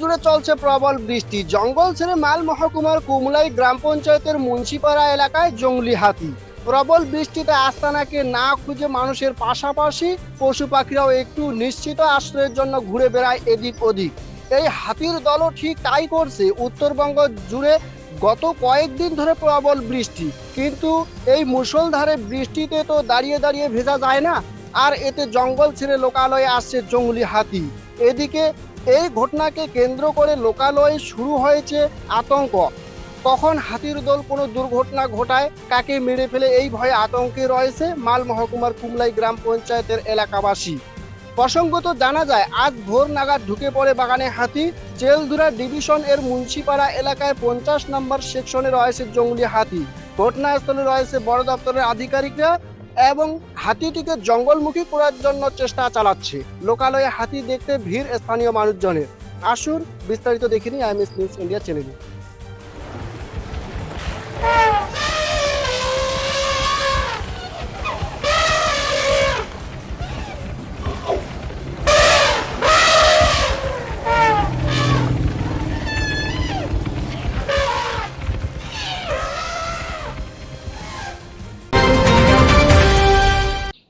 জুড়ে চলছে প্রবল বৃষ্টি। জঙ্গল ছেড়ে মাল মহকুমার কুমলাই গ্রাম পঞ্চায়েতের মুন্সিপাড়া এলাকায় জঙ্গলি হাতি। প্রবল বৃষ্টিতে আস্তানাকে না খুঁজে মানুষের পাশাপাশি পশু পাখিরাও একটু নিশ্চিত আশ্রয়ের জন্য ঘুরে বেড়ায় এদিক ওদিক। এই হাতির দলও ঠিক তাই করছে। উত্তরবঙ্গ জুড়ে গত কয়েকদিন ধরে প্রবল বৃষ্টি। কিন্তু এই মুষলধারে বৃষ্টিতে তো দাঁড়িয়ে দাঁড়িয়ে ভেজা যায় না। আর এতে জঙ্গল ছেড়ে লোকালয়ে আসছে জঙ্গলি হাতি। এদিকে এই ঘটনাকে কেন্দ্র করে লোকালয়ে শুরু হয়েছে আতঙ্ক। কখন হাতির দল কোনো দুর্ঘটনা ঘটায়, কাকে মেরে ফেলে এই ভয়ে আতঙ্কে রয়েছে মাল মহকুমার কুমলাই গ্রাম পঞ্চায়েতের এলাকাবাসী। প্রসঙ্গত জানা যায়, আজ ভোর নাগাদ ঢুকে পড়ে বাগানে হাতি। চেলধুরা ডিভিশন এর মুন্সিপাড়া এলাকায় পঞ্চাশ নম্বর সেকশনে রয়েছে জঙ্গলি হাতি। ঘটনাস্থলে রয়েছে বড় দপ্তরের আধিকারিকরা। এবং হাতিটিকে জঙ্গলমুখী করার জন্য চেষ্টা চালাচ্ছে। লোকালয়ে হাতি দেখতে ভিড় স্থানীয় মানুষজনের। আসুন, বিস্তারিত দেখিনি আইএমএস নিউজ ইন্ডিয়া চ্যানেলে